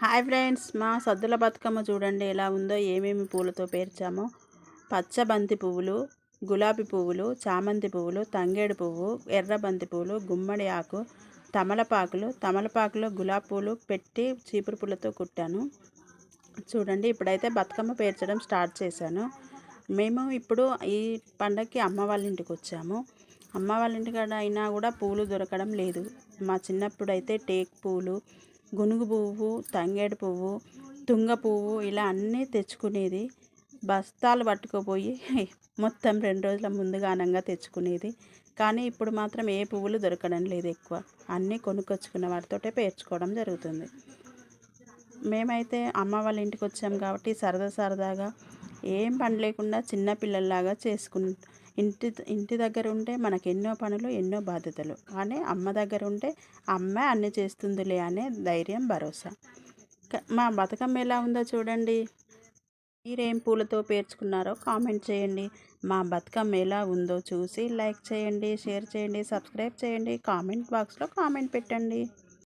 Hi friends మా సద్దుల బతుకమ్మ చూడండి ఎలా ఉందో ఏమేమి పూలతో పేర్చామో. పచ్చ బంతి పువ్వులు గులాబీ పువ్వులు చామంతి పువ్వులు తంగేడు పువ్వు ఎర్ర బంతి పువ్వులు గుమ్మడి ఆకు తమలపాకులు తమలపాకులో గులాబీ పూలు పెట్టి చీపురు పూలతో కుట్టాను. చూడండి ఇప్పుడైతే బతుకమ్మ పేర్చడం స్టార్ట్ చేశాను. మేము ఇప్పుడు ఈ పండగకి అమ్మ వాళ్ళ ఇంటికి వచ్చాము. అమ్మ వాళ్ళ ఇంటికాడ అయినా కూడా పూలు దొరకడం లేదు. మా చిన్నప్పుడు అయితే టేక్ పూలు గునుగు పువ్వు తంగేడు పువ్వు తుంగ పువ్వు ఇలా అన్నీ తెచ్చుకునేది. బస్తాలు పట్టుకుపోయి మొత్తం రెండు రోజుల ముందుగా అనంగా తెచ్చుకునేది. కానీ ఇప్పుడు మాత్రం ఏ పువ్వులు దొరకడం లేదు ఎక్కువ. అన్నీ కొనుక్కొచ్చుకున్న వాటితోటే పేర్చుకోవడం జరుగుతుంది. మేమైతే అమ్మ వాళ్ళ ఇంటికి వచ్చాం కాబట్టి సరదా సరదాగా ఏం పని లేకుండా చిన్నపిల్లల్లాగా పిల్లల్లాగా ఇంటి ఇంటి దగ్గర ఉంటే మనకు ఎన్నో పనులు ఎన్నో బాధ్యతలు. కానీ అమ్మ దగ్గర ఉంటే అమ్మ అన్ని చేస్తుందిలే అనే ధైర్యం భరోసా. మా బతుకమ్మ ఎలా ఉందో చూడండి. మీరేం పూలతో పేర్చుకున్నారో కామెంట్ చేయండి. మా బతుకమ్మ ఎలా ఉందో చూసి లైక్ చేయండి షేర్ చేయండి సబ్స్క్రైబ్ చేయండి. కామెంట్ బాక్స్లో కామెంట్ పెట్టండి.